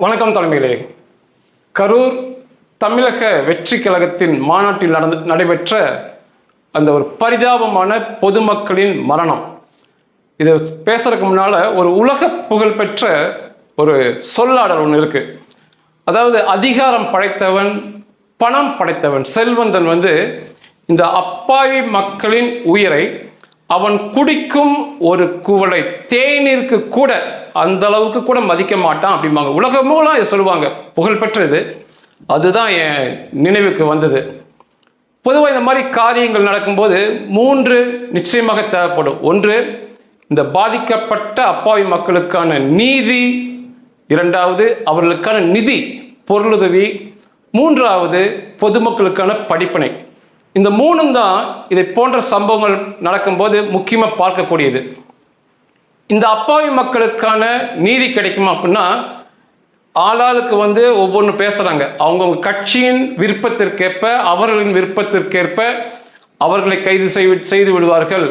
வணக்கம் தலைமையிலே. கரூர் தமிழக வெற்றி கழகத்தின் மாநாட்டில் நடந்து நடைபெற்ற அந்த ஒரு பரிதாபமான பொதுமக்களின் மரணம். இதை பேசுறதுக்கு முன்னால் ஒரு உலக புகழ்பெற்ற ஒரு சொல்லாடல் ஒன்று இருக்குது அதாவது அதிகாரம் படைத்தவன் பணம் படைத்தவன் செல்வந்தன் வந்து இந்த அப்பாவி மக்களின் உயிரை அவன் குடிக்கும் ஒரு குவளை தேநீருக்கு கூட அந்த அளவுக்கு கூட மதிக்க மாட்டான் அப்படிம்பாங்க. உலகமெல்லாம் இதை சொல்லுவாங்க. புகழ்பெற்றது அதுதான் என் நினைவுக்கு வந்தது. பொதுவாக இந்த மாதிரி காரியங்கள் நடக்கும்போது மூன்று நிச்சயமாக தேவைப்படும். ஒன்று இந்த பாதிக்கப்பட்ட அப்பாவி மக்களுக்கான நீதி. இரண்டாவது அவர்களுக்கான நிதி பொருளுதவி. மூன்றாவது பொதுமக்களுக்கான படிப்பினை. இந்த மூணும் தான் இதை போன்ற சம்பவங்கள் நடக்கும்போது முக்கியமாக பார்க்கக்கூடியது. இந்த அப்பாவி மக்களுக்கான நீதி கிடைக்குமா அப்படின்னா ஆளாளுக்கு வந்து ஒவ்வொன்று பேசுகிறாங்க அவங்கவுங்க கட்சியின் விருப்பத்திற்கேற்ப அவர்களின் விருப்பத்திற்கேற்ப அவர்களை கைது செய் செய்து விடுவார்கள்.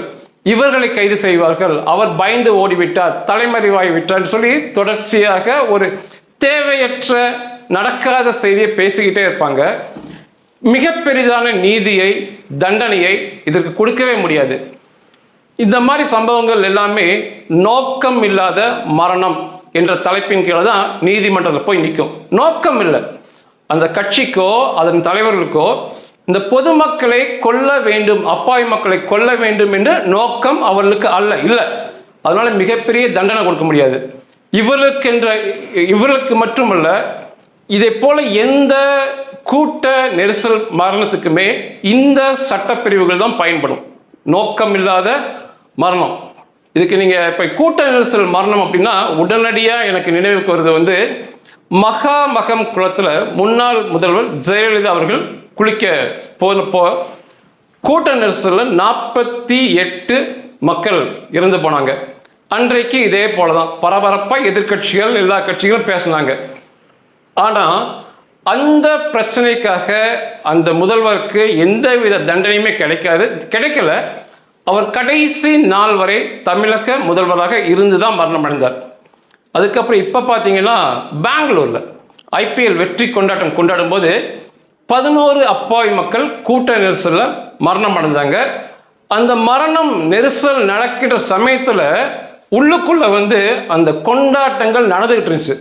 இவர்களை கைது செய்வார்கள். அவர் பயந்து ஓடிவிட்டார் தலைமறைவாகி விட்டார்னு சொல்லி தொடர்ச்சியாக ஒரு தேவையற்ற நடக்காத செய்தியை பேசிக்கிட்டே இருப்பாங்க. மிக பெரிதான நீதியை தண்டனையை இதற்கு கொடுக்கவே முடியாது. இந்த மாதிரி சம்பவங்கள் எல்லாமே நோக்கம் இல்லாத மரணம் என்ற தலைப்பின் கீழே தான் நீதிமன்றத்தில் போய் நிற்கும் நோக்கம் இல்லை. அந்த கட்சிக்கோ அதன் தலைவர்களுக்கோ இந்த பொதுமக்களை கொல்ல வேண்டும் அப்பாவி மக்களை கொல்ல வேண்டும் என்ற நோக்கம் அவர்களுக்கு அல்ல இல்லை. அதனால மிகப்பெரிய தண்டனை கொடுக்க முடியாது. இவர்களுக்கென்ற இவர்களுக்கு மட்டுமல்ல இதை போல எந்த கூட்ட நெரிசல் மரணத்துக்குமே இந்த சட்டப்பிரிவுகள் தான் பயன்படும். நோக்கம் இல்லாத மரணம். இதுக்கு நீங்கள் இப்போ கூட்ட நெரிசல் மரணம் அப்படின்னா உடனடியாக எனக்கு நினைவுக்கு வருது வந்து மகா மகம் குளத்தில் முன்னாள் முதல்வர் ஜெயலலிதா அவர்கள் குளிக்க போனப்போ கூட்ட நெரிசலில் நாற்பத்தி எட்டு மக்கள் இறந்து போனாங்க. அன்றைக்கு இதே போல தான் பரபரப்பாக எதிர்க்கட்சிகள் எல்லா கட்சிகளும் பேசினாங்க. ஆனால் அந்த பிரச்சனைக்காக அந்த முதல்வருக்கு எந்தவித தண்டனையுமே கிடைக்காது கிடைக்கல. அவர் கடைசி நாள் வரை தமிழக முதல்வராக இருந்து தான் மரணம் அடைந்தார் அதுக்கப்புறம் இப்போ பார்த்தீங்கன்னா பெங்களூரில் ஐபிஎல் வெற்றி கொண்டாட்டம் கொண்டாடும் போது பதினோரு அப்பாவி மக்கள் கூட்ட நெரிசலில் மரணம் அடைந்தாங்க அந்த மரணம் நெரிசல் நடக்கிற சமயத்தில் உள்ளுக்குள்ளே வந்து அந்த கொண்டாட்டங்கள் நடந்துகிட்டு இருந்துச்சு.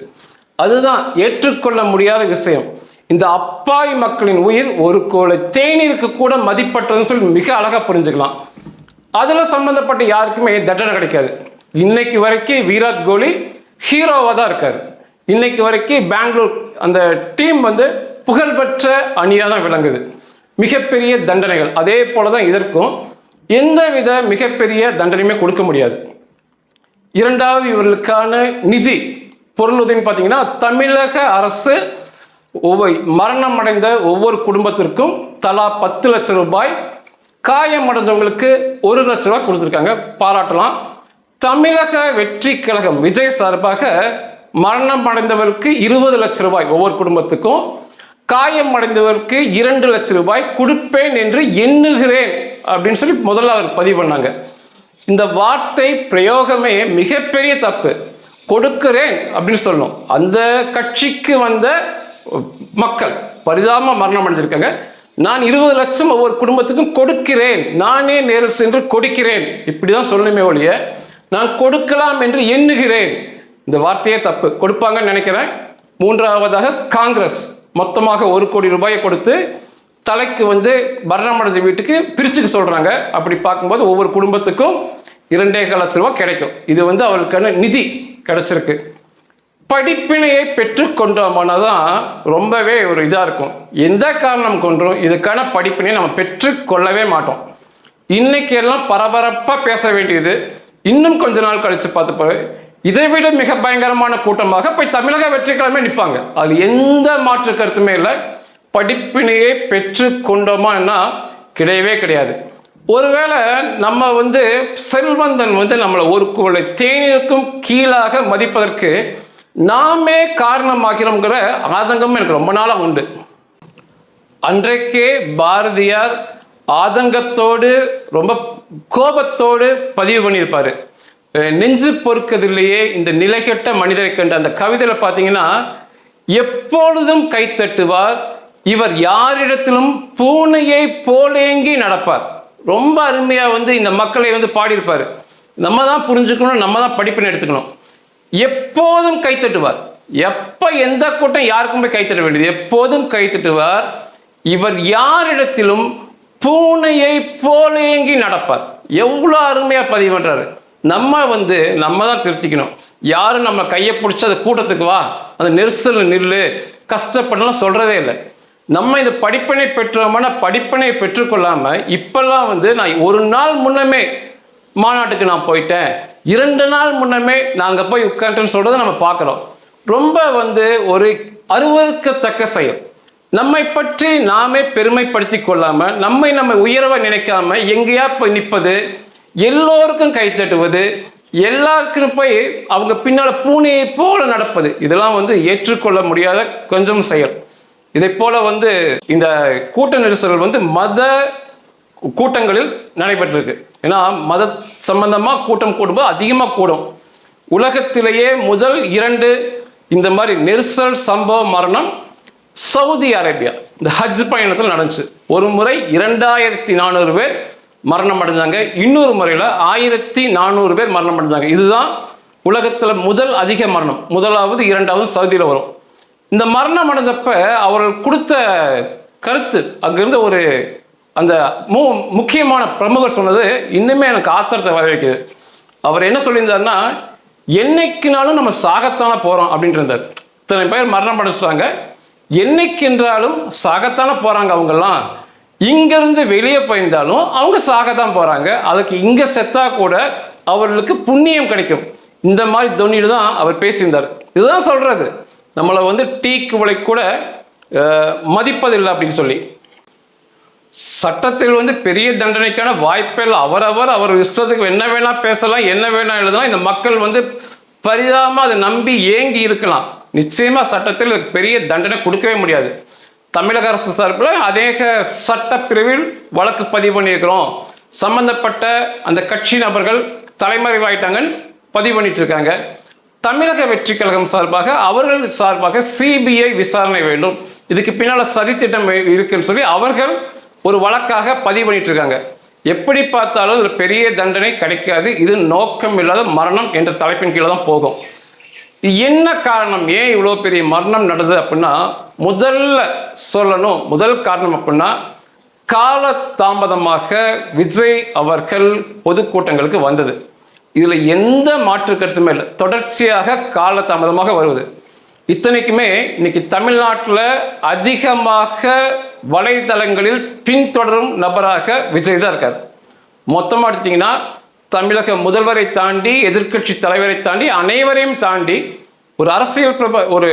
அதுதான் ஏற்றுக்கொள்ள முடியாத விஷயம். இந்த அப்பாவி மக்களின் உயிர் ஒரு கோலை தேநீருக்கு கூட மதிப்பற்றதுன்னு சொல்லி மிக அழகாக புரிஞ்சுக்கலாம். அதில் சம்மந்தப்பட்ட யாருக்குமே தண்டனை கிடைக்காது. இன்னைக்கு வரைக்கும் விராட் கோலி ஹீரோவாக தான் இருக்கார். இன்னைக்கு வரைக்கும் பெங்களூர் அந்த டீம் வந்து புகழ்பெற்ற அணியாக தான் விளங்குது. மிகப்பெரிய தண்டனைகள். அதே போல தான் இதற்கும் எந்தவித மிகப்பெரிய தண்டனையுமே கொடுக்க முடியாது. இரண்டாவது இவர்களுக்கான நிதி பொருளுதவின்னு பார்த்தீங்கன்னா தமிழக அரசு ஒவ்வொரு மரணம் அடைந்த ஒவ்வொரு குடும்பத்திற்கும் தலா பத்து லட்சம் ரூபாய் காயமடைந்தவங்களுக்கு ஒரு லட்ச ரூபாய் கொடுத்துருக்காங்க. பாராட்டலாம். தமிழக வெற்றி கழகம் விஜய் சார்பாக மரணம் அடைந்தவருக்கு இருபது லட்ச ரூபாய் ஒவ்வொரு குடும்பத்துக்கும். காயம் அடைந்தவருக்கு இரண்டு லட்சம் ரூபாய் கொடுப்பேன் என்று எண்ணுகிறேன் அப்படின்னு சொல்லி முதல்ல அவர் பதிவு பண்ணாங்க. இந்த வார்த்தை பிரயோகமே மிகப்பெரிய தப்பு. கொடுக்கிறேன் அப்படின்னு சொல்லணும். அந்த கட்சிக்கு வந்த மக்கள் பரிதாபமாக மரணம் அடைஞ்சிருக்காங்க. நான் இருபது லட்சம் ஒவ்வொரு குடும்பத்துக்கும் கொடுக்கிறேன். நானே நேரில் சென்று கொடுக்கிறேன். இப்படி தான் சொல்லணுமே ஒழிய நான் கொடுக்கலாம் என்று எண்ணுகிறேன். இந்த வார்த்தையே தப்பு. கொடுப்பாங்கன்னு நினைக்கிறேன். மூன்றாவதாக காங்கிரஸ். மொத்தமாக ஒரு கோடி ரூபாயை கொடுத்து தலைக்கு வந்து மரணமடைந்த வீட்டுக்கு பிரிச்சுக்க சொல்கிறாங்க அப்படி பார்க்கும்போது ஒவ்வொரு குடும்பத்துக்கும் இரண்டே லட்ச ரூபாய் கிடைக்கும். இது வந்து அவர்களுக்கான நிதி கிடைச்சிருக்கு. படிப்பினையை பெற்றுக்கொண்டோம்னா தான் ரொம்பவே ஒரு இதாக இருக்கும். எந்த காரணம் கொண்டும் இதுக்கான படிப்பினையை நம்ம பெற்றுக்கொள்ளவே மாட்டோம். இன்னைக்கு எல்லாம் பரபரப்பாக பேச வேண்டியது இன்னும் கொஞ்ச நாள் கழித்து பார்த்துப்பாரு இதை விட மிக பயங்கரமான கூட்டமாக போய் தமிழக வெற்றிக்கிழமை நிற்பாங்க அது எந்த மாற்று கருத்துமே இல்லை. படிப்பினையை பெற்று கொண்டோமான்னா கிடையவே கிடையாது. ஒருவேளை நம்ம வந்து செல்வந்தன் வந்து நம்மளை ஒரு குவளை தேநீருக்கும் கீழாக மதிப்பதற்கு நாமே காரணமாகிறோங்கிற ஆதங்கம் எனக்கு ரொம்ப நாளாக உண்டு. அன்றைக்கே பாரதியார் ஆதங்கத்தோடு ரொம்ப கோபத்தோடு பதிவு பண்ணியிருப்பார். நெஞ்சு பொறுக்கதில்லையே இந்த நிலைகெட்ட மனிதரை கண்ட அந்த கவிதையில் பார்த்தீங்கன்னா எப்பொழுதும் கைத்தட்டுவார் இவர் யாரிடத்திலும் பூனையை போலேங்கி நடப்பார். ரொம்ப அருமையாக வந்து இந்த மக்களை வந்து பாடியிருப்பார். நம்ம தான் புரிஞ்சுக்கணும் நம்ம தான் படிப்பினை எடுத்துக்கணும். எப்போதும் கைத்தட்டுவார் எப்ப எந்த கூட்டம் யாருக்கும் போய் கைத்தட்ட வேண்டியது? எப்போதும் கைத்தட்டுவார் இவர் யாரிடத்திலும் பூனையை போலேங்கி நடப்பார். எவ்வளோ அருமையா பதிவு பண்றாரு. நம்ம வந்து நம்ம தான் திருத்திக்கணும். யாரும் நம்ம கையை பிடிச்சி அந்த கூட்டத்துக்கு வா. அந்த நெரிசல் நில்லு. கஷ்டப்படலாம் சொல்றதே இல்லை. நம்ம இந்த படிப்பினை பெற்றோமான படிப்பினை பெற்றுக்கொள்ளாம இப்பெல்லாம் வந்து நான் ஒரு நாள் முன்னமே மாநாட்டுக்கு நான் போயிட்டேன். இரண்டு நாள் முன்னமே நாங்கள் போய் உட்காந்துன்னு சொல்றதை நம்ம பார்க்குறோம். ரொம்ப வந்து ஒரு அருவருக்கத்தக்க செயல். நம்மை பற்றி நாமே பெருமைப்படுத்தி கொள்ளாமல் நம்மை நம்ம உயர்வை நினைக்காம எங்கேயா போய் நிற்பது எல்லோருக்கும் கை தட்டுவது எல்லாருக்கும் போய் அவங்க பின்னால் பூனையை போல நடப்பது இதெல்லாம் வந்து ஏற்றுக்கொள்ள முடியாத கொஞ்சம் செயல். இதை போல வந்து இந்த கூட்ட நெரிசல் வந்து மத கூட்டங்களில் நடைபெற்றிருக்கு. ஏன்னா மத சம்பந்தமாக கூட்டம் கூடும்போது அதிகமாக கூடும். உலகத்திலேயே முதல் இரண்டு இந்த மாதிரி நெரிசல் சம்பவ மரணம் சவுதி அரேபியா. இந்த ஹஜ் பயணத்தில் நடந்துச்சு. ஒரு முறை இரண்டாயிரத்தி நானூறு பேர் மரணம் அடைஞ்சாங்க. இன்னொரு முறையில் ஆயிரத்தி நானூறு பேர் மரணம் அடைஞ்சாங்க. இதுதான் உலகத்தில் முதல் அதிக மரணம். முதலாவது இரண்டாவது சவுதியில் வரும். இந்த மரணம் அடைஞ்சப்ப அவர்கள் கொடுத்த கருத்து அங்கேருந்து ஒரு அந்த மு முக்கியமான பிரமுகர் சொன்னது இன்னுமே எனக்கு ஆத்திரத்தை வர வைக்குது. அவர் என்ன சொல்லியிருந்தாருன்னா என்னைக்குனாலும் நம்ம சாகத்தான போகிறோம் அப்படின்ட்டு இருந்தார். இத்தனை பேர் மரணம் அடைச்சிட்டாங்க என்னைக்கென்றாலும் சாகத்தானே போகிறாங்க அவங்கெல்லாம். இங்கேருந்து வெளியே போயிருந்தாலும் அவங்க சாகத்தான் போகிறாங்க அதுக்கு இங்கே செத்தா கூட அவர்களுக்கு புண்ணியம் கிடைக்கும். இந்த மாதிரி தொனியில் தான் அவர் பேசியிருந்தார். இதுதான் சொல்கிறது நம்மளை வந்து டீக்கு விலை கூட மதிப்பதில்லை அப்படின்னு சொல்லி. சட்டத்தில் வந்து பெரிய தண்டனைக்கான வாய்ப்பில் அவரவர் அவர் இஷ்டத்துக்கு என்ன வேணா பேசலாம் என்ன வேணா எழுதலாம். இந்த மக்கள் வந்து பரிதாபமா அதை நம்பி ஏங்கி இருக்கலாம். நிச்சயமா சட்டத்தில் பெரிய தண்டனை கொடுக்கவே முடியாது. தமிழக அரசு சார்பில் அநேக சட்டப்பிரிவில் வழக்கு பதிவு பண்ணியிருக்கிறோம். சம்பந்தப்பட்ட அந்த கட்சி நபர்கள் தலைமறைவாயிட்டாங்கன்னு பதிவு பண்ணிட்டு இருக்காங்க தமிழக வெற்றி கழகம் சார்பாக அவர்கள் சார்பாக சிபிஐ விசாரணை வேண்டும். இதுக்கு பின்னால் சதித்திட்டம் இருக்குன்னு சொல்லி அவர்கள் ஒரு வழக்காக பதிவு பண்ணிட்டு இருக்காங்க எப்படி பார்த்தாலும் ஒரு பெரிய தண்டனை கிடைக்காது. இது நோக்கம் இல்லாத மரணம் என்ற தலைப்பின் கீழே தான் போகும். என்ன காரணம்? ஏன் இவ்வளோ பெரிய மரணம் நடந்தது அப்படின்னா முதல்ல சொல்லணும் முதல் காரணம் அப்படின்னா கால தாமதமாக விஜய் அவர்கள் பொதுக்கூட்டங்களுக்கு வந்தது. இதில் எந்த மாற்று கருத்துமே இல்லை. தொடர்ச்சியாக கால தாமதமாக வருவது. இத்தனைக்குமே இன்னைக்கு தமிழ்நாட்டில் அதிகமாக வலைதளங்களில் பின்தொடரும் நபராக விஜய் தான் இருக்கார். மொத்தமாக எடுத்தீங்கன்னா தமிழக முதல்வரை தாண்டி எதிர்க்கட்சி தலைவரை தாண்டி அனைவரையும் தாண்டி ஒரு அரசியல் பிரப ஒரு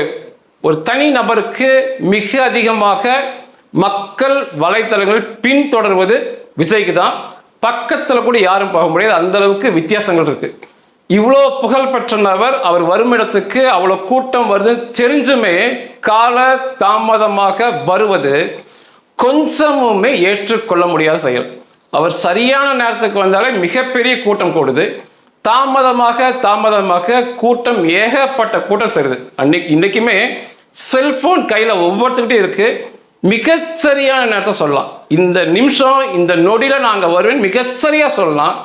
ஒரு தனி நபருக்கு மிக அதிகமாக மக்கள் வலைத்தளங்களில் பின்தொடர்வது விஜய்க்கு தான். பக்கத்தில் கூட யாரும் போக முடியாது. அந்த அளவுக்கு வித்தியாசங்கள் இருக்குது இவ்வளோ புகழ்பெற்ற நபர் அவர் வருமிடத்துக்கு அவ்வளோ கூட்டம் வருது. தெரிஞ்சுமே கால தாமதமாக வருவது கொஞ்சமுமே ஏற்றுக்கொள்ள முடியாத செயல். அவர் சரியான நேரத்துக்கு வந்தாலே மிகப்பெரிய கூட்டம் கூடுது. தாமதமாக தாமதமாக கூட்டம் ஏகப்பட்ட கூட்டம் சேருது. அன்னைக்கு இன்றைக்குமே செல்ஃபோன் கையில் ஒவ்வொருத்தர்கிட்டையும் இருக்குது மிகச்சரியான நேரத்தை சொல்லலாம். இந்த நிமிஷம் இந்த நொடியில் நாங்கள் வருவேன் மிகச்சரியாக சொல்லலாம்.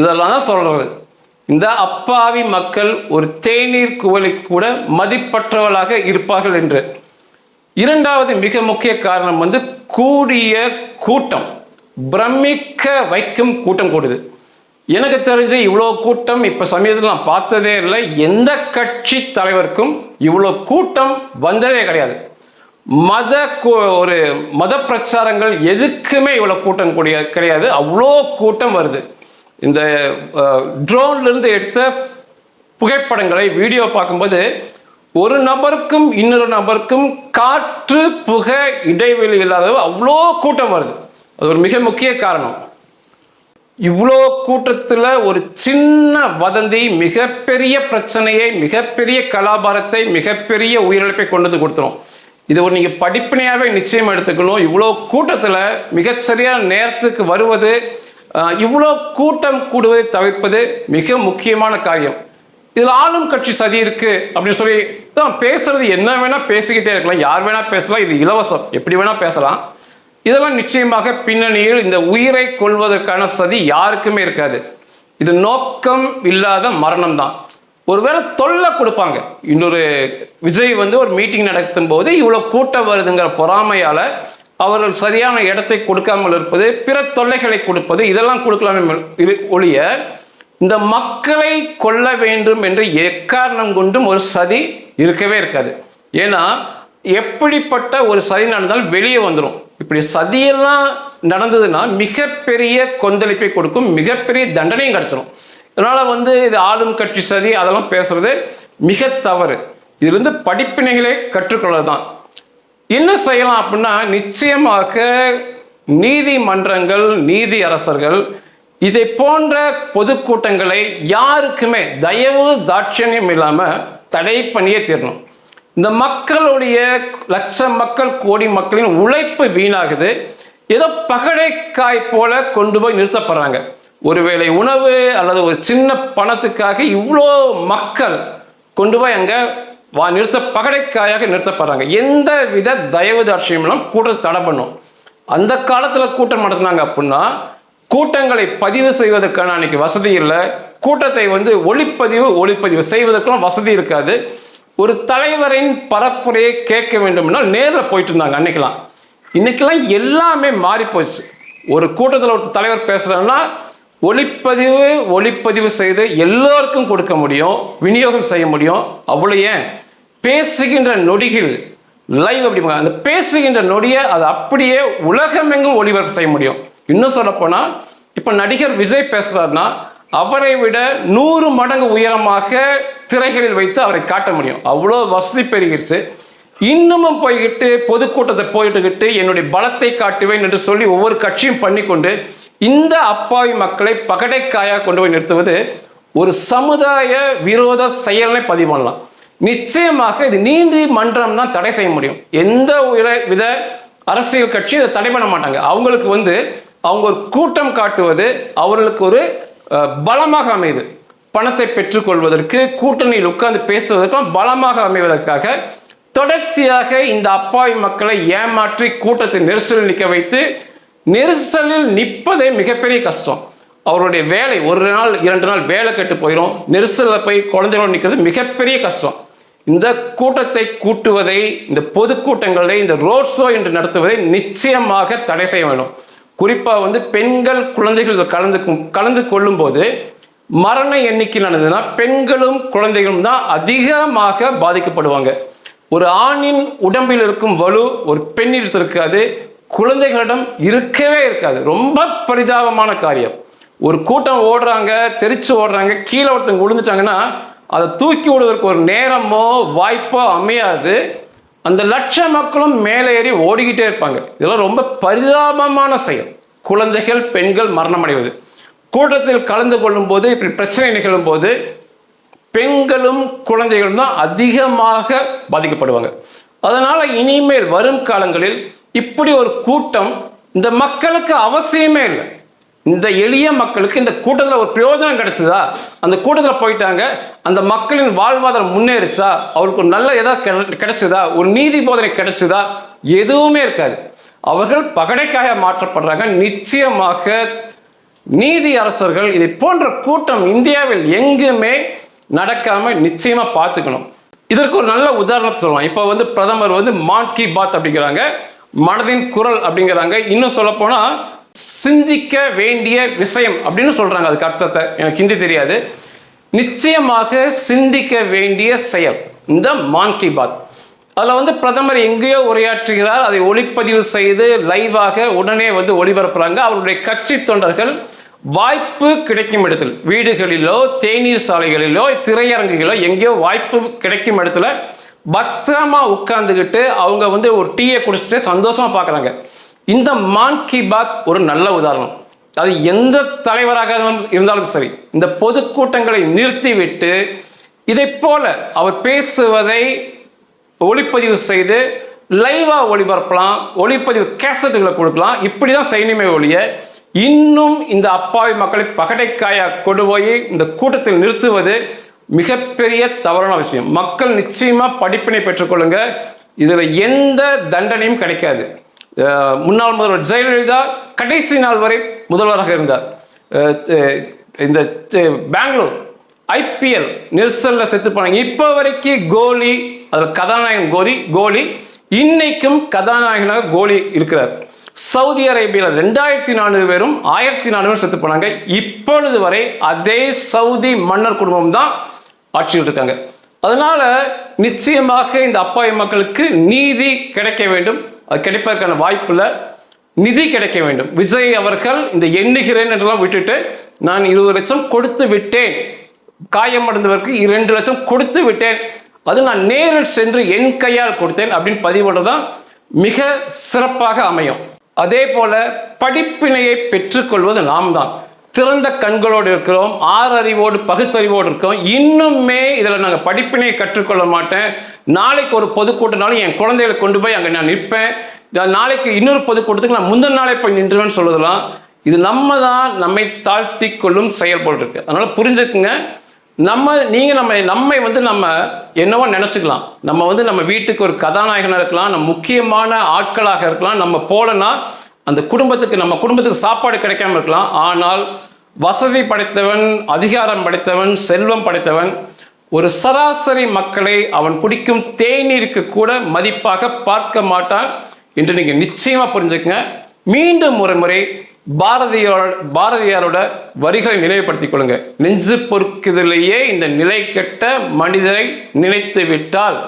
இதெல்லாம் தான் சொல்கிறது இந்த அப்பாவி மக்கள் ஒரு தேநீர் குவலை கூட மதிப்பற்றவர்களாக இருப்பார்கள் என்று. இரண்டாவது மிக முக்கிய காரணம் வந்து கூடிய கூட்டம். பிரமிக்க வைக்கும் கூட்டம் கூடுது. எனக்கு தெரிஞ்சு இவ்வளோ கூட்டம் இப்போ சமயத்தில் நான் பார்த்ததே இல்லை. எந்த கட்சி தலைவருக்கும் இவ்வளோ கூட்டம் வந்ததே கிடையாது. மத கூ- ஒரு மத பிரச்சாரங்கள் எதுக்குமே இவ்வளோ கூட்டம் கூடிய கிடையாது. அவ்வளோ கூட்டம் வருது. இந்த ட்ரோன்லேருந்து எடுத்த புகைப்படங்களை வீடியோ பார்க்கும்போது ஒரு நபருக்கும் இன்னொரு நபருக்கும் காற்று புகை இடைவெளி இல்லாத அவ்வளோ கூட்டம் வருது. அது ஒரு மிக முக்கிய காரணம். இவ்வளோ கூட்டத்தில் ஒரு சின்ன வதந்தி மிகப்பெரிய பிரச்சனையை மிகப்பெரிய கலாபாரத்தை மிகப்பெரிய உயிரிழப்பை கொண்டு வந்து கொடுத்துரும். இது ஒரு நீங்கள் படிப்பினையாகவே நிச்சயம் எடுத்துக்கணும். இவ்வளோ கூட்டத்தில் மிகச்சரியான நேரத்துக்கு வருவது இவ்வளோ கூட்டம் கூடுவதை தவிர்ப்பது மிக முக்கியமான காரியம். இதில் ஆளும் கட்சி சதி இருக்கு அப்படின்னு சொல்லி தான் பேசுறது என்ன வேணா பேசிக்கிட்டே இருக்கலாம். யார் வேணா பேசலாம். இது இலவசம். எப்படி வேணா பேசலாம். இதெல்லாம் நிச்சயமாக பின்னணியில் இந்த உயிரை கொள்வதற்கான சதி யாருக்குமே இருக்காது. இது நோக்கம் இல்லாத மரணம் தான். ஒருவேளை தொல்லை கொடுப்பாங்க. இன்னொரு விஜய் வந்து ஒரு மீட்டிங் நடத்தும் போது இவ்வளோ கூட்டம் வருதுங்கிற பொறாமையால் அவர்கள் சரியான இடத்தை கொடுக்காமல் இருப்பது பிற தொல்லைகளை கொடுப்பது இதெல்லாம் கொடுக்கலாம் இது ஒழிய இந்த மக்களை கொல்ல வேண்டும் என்று எக்காரணம் கொண்டும் ஒரு சதி இருக்கவே இருக்காது. ஏன்னா எப்படிப்பட்ட ஒரு சதி நடந்தாலும் வெளியே வந்துடும் இப்படி சதியெல்லாம் நடந்ததுன்னா மிகப்பெரிய கொந்தளிப்பை கொடுக்கும் மிகப்பெரிய தண்டனையும் கிடச்சிடும் இதனால் வந்து இது ஆளும் கட்சி சதி அதெல்லாம் பேசுறது மிக தவறு. இதுலேருந்து படிப்பினைகளே கற்றுக்கொள்ளதான் தான் என்ன செய்யலாம் அப்படின்னா நிச்சயமாக நீதிமன்றங்கள் நீதி அரசர்கள் இதை போன்ற பொதுக்கூட்டங்களை யாருக்குமே தயவு தாட்சணியம் இல்லாமல் தடை பண்ணியே தீரணும். இந்த மக்களுடைய லட்ச மக்கள் கோடி மக்களின் உழைப்பு வீணாகுது. ஏதோ பகடைக்காய் போல கொண்டு போய் நிறுத்தப்படுறாங்க. ஒருவேளை உணவு அல்லது ஒரு சின்ன பணத்துக்காக இவ்வளோ மக்கள் கொண்டு போய் அங்கே வா நிறுத்த பகடைக்காயாக நிறுத்தப்படுறாங்க. எந்த வித தயவு தாட்சியமெல்லாம் கூட்டத்தை தடை பண்ணும். அந்த காலத்தில் கூட்டம் நடத்துனாங்க அப்படின்னா கூட்டங்களை பதிவு செய்வதற்கான அன்னைக்கு வசதி இல்லை. கூட்டத்தை வந்து ஒளிப்பதிவு ஒளிப்பதிவு செய்வதற்கெல்லாம் வசதி இருக்காது. ஒரு தலைவரின் பரப்புரையை கேட்க வேண்டும்னா நேரில் போயிட்டு இருந்தாங்க அன்னைக்கெல்லாம். இன்னைக்கெல்லாம் எல்லாமே மாறி போச்சு. ஒரு கூட்டத்தில் ஒரு தலைவர் பேசுகிறாங்கன்னா ஒளிப்பதிவு ஒளிப்பதிவு செய்து எல்லோருக்கும் கொடுக்க முடியும் விநியோகம் செய்ய முடியும். அவ்வளோ ஏன்? பேசுகின்ற நொடிகள் லைவ் அப்படிங்க அந்த பேசுகின்ற நொடியை அது அப்படியே உலகமெங்கும் ஒளிபரப்பு செய்ய முடியும். இன்னும் சொல்லப்போனால் இப்போ நடிகர் விஜய் பேசுகிறாருன்னா அவரை விட நூறு மடங்கு உயரமாக திரைகளில் வைத்து அவரை காட்ட முடியும். அவ்வளோ வசதி பெருகிடுச்சு இன்னமும் போய்கிட்டு பொதுக்கூட்டத்தை போயிட்டுக்கிட்டு என்னுடைய பலத்தை காட்டுவேன் என்று சொல்லி ஒவ்வொரு கட்சியும் பண்ணிக்கொண்டு இந்த அப்பாவி மக்களை பகடைக்காயாக கொண்டு போய் நிறுத்துவது ஒரு சமுதாய விரோத செயலை பதிவு பண்ணலாம். நிச்சயமாக இது நீதிமன்றம் தான் தடை செய்ய முடியும். எந்த வித அரசியல் கட்சி இதை தடை பண்ண மாட்டாங்க. அவங்களுக்கு வந்து அவங்க ஒரு கூட்டம் காட்டுவது அவர்களுக்கு ஒரு பலமாக அமையுது. பணத்தை பெற்றுக்கொள்வதற்கு கூட்டணியில் உட்கார்ந்து பேசுவதற்கும் பலமாக அமைவதற்காக தொடர்ச்சியாக இந்த அப்பாவி மக்களை ஏமாற்றி கூட்டத்தை நெரிசலில் நிற்க வைத்து நெரிசலில் நிற்பதே மிகப்பெரிய கஷ்டம். அவருடைய வேலை ஒரு நாள் இரண்டு நாள் வேலை கட்டு போயிடும் நெரிசலில் போய் குழந்தைகளோடு நிற்கிறது மிகப்பெரிய கஷ்டம். இந்த கூட்டத்தை கூட்டுவதை இந்த பொதுக்கூட்டங்களை இந்த ரோட் ஷோ என்று நடத்துவதை நிச்சயமாக தடை செய்ய வேண்டும். குறிப்பாக வந்து பெண்கள் குழந்தைகள் கலந்து கலந்து கொள்ளும் போது மரண எண்ணிக்கை நடந்ததுன்னா பெண்களும் குழந்தைகளும் தான் அதிகமாக பாதிக்கப்படுவாங்க. ஒரு ஆணின் உடம்பில் இருக்கும் வலு ஒரு பெண்ணிடத்தில் இருக்காது குழந்தைகளிடம் இருக்கவே இருக்காது. ரொம்ப பரிதாபமான காரியம். ஒரு கூட்டம் ஓடுறாங்க தெரிச்சு ஓடுறாங்க கீழே ஒருத்தவங்க விழுந்துட்டாங்கன்னா அதை தூக்கி விடுவதற்கு ஒரு நேரமோ வாய்ப்போ அமையாது. அந்த லட்ச மக்களும் மேலே ஏறி ஓடிக்கிட்டே இருப்பாங்க. இதெல்லாம் ரொம்ப பரிதாபமான செயல். குழந்தைகள் பெண்கள் மரணம் அடைவது கூட்டத்தில் கலந்து கொள்ளும் போது இப்படி பிரச்சனை நிகழும் போது பெண்களும் குழந்தைகளும் தான் அதிகமாக பாதிக்கப்படுவாங்க. அதனால் இனிமேல் வரும் காலங்களில் இப்படி ஒரு கூட்டம் இந்த மக்களுக்கு அவசியமே இல்லை. இந்த எளிய மக்களுக்கு இந்த கூட்டத்தில் ஒரு பிரயோஜனம் கிடைச்சதா? அந்த கூட்டத்தில் போயிட்டாங்க. அந்த மக்களின் வாழ்வாதாரம் முன்னேறிச்சா? அவருக்கு ஒரு நல்ல ஏதாவது கிடைச்சதா? ஒரு நீதி போதனை கிடைச்சதா? எதுவுமே இருக்காது. அவர்கள் பகடைக்காக மாற்றப்படுறாங்க. நிச்சயமாக நீதி அரசர்கள் இதை போன்ற கூட்டம் இந்தியாவில் எங்குமே நடக்காம நிச்சயமா பார்த்துக்கணும். இதற்கு ஒரு நல்ல உதாரணத்தை சொல்லலாம். இப்போ வந்து பிரதமர் வந்து மான் கி பாத் அப்படிங்கிறாங்க. மனதின் குரல் அப்படிங்கிறாங்க. இன்னும் சொல்ல போனால் சிந்திக்க வேண்டிய விஷயம் அப்படின்னு சொல்கிறாங்க அதுக்கு அர்த்தத்தை எனக்கு ஹிந்தி தெரியாது. நிச்சயமாக சிந்திக்க வேண்டிய செயல். இந்த மான் கி பாத். அதில் வந்து பிரதமர் எங்கேயோ உரையாற்றுகிறார். அதை ஒளிப்பதிவு செய்து லைவாக உடனே வந்து ஒளிபரப்புறாங்க. அவருடைய கட்சி தொண்டர்கள் வாய்ப்பு கிடைக்கும் இடத்தில் வீடுகளிலோ தேநீர் சாலைகளிலோ திரையரங்குகளோ எங்கேயோ வாய்ப்பு கிடைக்கும் இடத்துல பத்திரமா உட்கார்ந்துக்கிட்டு அவங்க வந்து ஒரு டீயை குடிச்சிட்டு சந்தோஷமா பார்க்குறாங்க இந்த மான் கி பாத் ஒரு நல்ல உதாரணம். அது எந்த தலைவராக இருந்தாலும் சரி இந்த பொதுக்கூட்டங்களை நிறுத்திவிட்டு இதை போல அவர் பேசுவதை ஒளிப்பதிவு செய்து லைவாக ஒளிபரப்பலாம் ஒளிப்பதிவு கேசட்டுகளை கொடுக்கலாம். இப்படி தான் செய்யணுமே ஒழிய இன்னும் இந்த அப்பாவி மக்களை பகடைக்காயாக கொண்டு போய் இந்த கூட்டத்தில் நிறுத்துவது மிகப்பெரிய தவறான விஷயம். மக்கள் நிச்சயமாக படிப்பினை பெற்றுக்கொள்ளுங்க இதில் எந்த தண்டனையும் கிடைக்காது. முன்னாள் முதல்வர் ஜெயலலிதா கடைசி நாள் வரை முதல்வராக இருந்தார். இந்த பெங்களூர் ஐபிஎல் நெரிசலில் செத்து போனாங்க இப்போ வரைக்கும் கோலி அதில் கதாநாயகன் கோலி கோலி இன்னைக்கும் கதாநாயகனாக கோலி இருக்கிறார். சவுதி அரேபியாவில் ரெண்டாயிரத்தி நானூறு பேரும் ஆயிரத்தி நானூறு செத்து போனாங்க இப்பொழுது வரை அதே சவுதி மன்னர் குடும்பம் தான் ஆட்சியில் இருக்காங்க. அதனால நிச்சயமாக இந்த அப்பாவி மக்களுக்கு நீதி கிடைக்க வேண்டும். கிடைப்பதற்கான வாய்ப்பில் நிதி கிடைக்க வேண்டும். விஜய் அவர்கள் இந்த எண்ணுகிறேன் என்றெல்லாம் விட்டுட்டு நான் இருபது லட்சம் கொடுத்து விட்டேன். காயமடைந்தவருக்கு இரண்டு லட்சம் கொடுத்து விட்டேன். அது நான் நேரில் சென்று என் கையால் கொடுத்தேன் அப்படின்னு பதிவு பண்ணுறதுதான் மிக சிறப்பாக அமையும். அதே போல படிப்பினையை பெற்றுக்கொள்வது நாம் தான். திறந்த கண்களோடு இருக்கிறோம் ஆறறிவோடு பகுத்தறிவோடு இருக்கோம் இன்னுமே இதில் நாங்கள் படிப்பினை கற்றுக்கொள்ள மாட்டேன். நாளைக்கு ஒரு பொதுக்கூட்டம்னாலும் என் குழந்தைகளை கொண்டு போய் அங்கே நான் நிற்பேன். நான் நாளைக்கு இன்னொரு பொதுக்கூட்டத்துக்கு நான் முந்தின நாளே போய் நின்றுவேன்னு சொல்லுதலாம் இது நம்ம தான் நம்மை தாழ்த்தி கொள்ளும் செயல்பாடு இருக்கு. அதனால் புரிஞ்சுக்குங்க. நம்ம நீங்கள் நம்ம நம்மை வந்து நம்ம என்னவோ நினச்சிக்கலாம். நம்ம வந்து நம்ம வீட்டுக்கு ஒரு கதாநாயகனாக இருக்கலாம் நம்ம முக்கியமான ஆட்களாக இருக்கலாம் நம்ம போலனா அந்த குடும்பத்துக்கு நம்ம குடும்பத்துக்கு சாப்பாடு கிடைக்காம இருக்கலாம். ஆனால் வசதி படைத்தவன் அதிகாரம் படைத்தவன் செல்வம் படைத்தவன் ஒரு சராசரி மக்களை அவன் குடிக்கும் தேநீருக்கு கூட மதிப்பாக பார்க்க மாட்டான் என்று நீங்கள் நிச்சயமாக புரிஞ்சுக்கங்க. மீண்டும் ஒரு முறை பாரதியோட பாரதியாரோட வரிகளை நினைவுபடுத்திக் கொள்ளுங்க. நெஞ்சு பொறுக்குதலேயே இந்த நிலை கெட்ட மனிதரை நினைத்து விட்டால்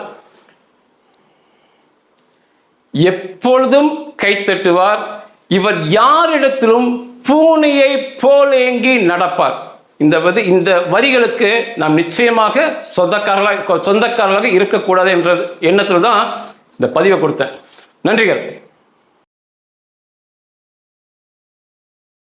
எப்பொழுதும் கைத்தட்டுவார் இவர் யாரிடத்திலும் பூனையை போலேங்கி நடப்பார். இந்த வது இந்த வரிகளுக்கு நாம் நிச்சயமாக சொந்தக்காரர்களாக சொந்தக்காரர்களாக இருக்கக்கூடாது என்ற எண்ணத்தில் தான் இந்த பதிவை கொடுத்தேன். நன்றிகள்.